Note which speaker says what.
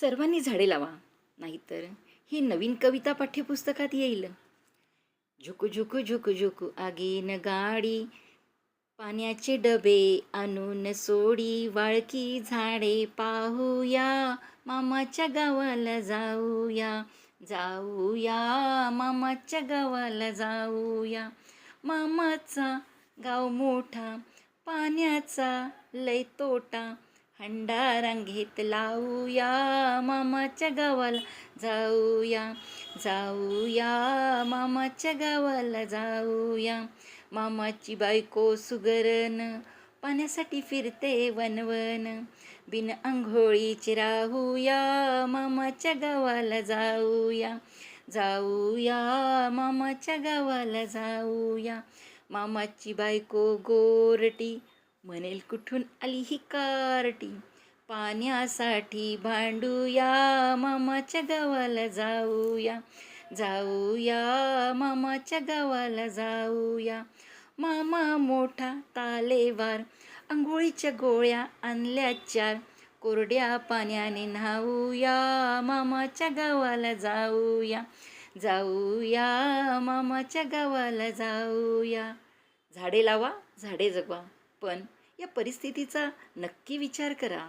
Speaker 1: सर्वांनी झाडे लावा. नाहीतर ही नवीन कविता पाठ्यपुस्तकात येईल. झुकू झुकू झुकू झुकू आगीन गाडी. पाण्याचे डबे आणून सोडी. वाळकी झाडे पाहूया. मामाच्या गावाला जाऊया. जाऊया. मामाच्या गावाला जाऊया. मामाचा गाव मोठा. पाण्याचा लय तोटा. हंडा रांगेत लावूया मामाच्या गावाला. जाऊया जाऊया मामाच्या गावाला जाऊया. मामाची बायको सुगरण पाण्यासाठी फिरते वनवन बिन आंघोळीचे राहूया मामाच्या गावाला जाऊया. जाऊया मामाच्या गावाला जाऊया. मामाची बायको गोरटी म्हणेल कुठून आली ही कारटी? पाण्यासाठी भांडूया मामाच्या गावाला जाऊया. जाऊया मामाच्या गावाला जाऊया. मामा मोठा तालेवार आंघोळीच्या गोळ्या आणल्या चार. कोरड्या पाण्याने न्हाऊया मामाच्या गावाला जाऊया. जाऊया मामाच्या गावाला जाऊया. झाडे लावा झाडे जगवा. पण या परिस्थितीचा नक्की विचार करा.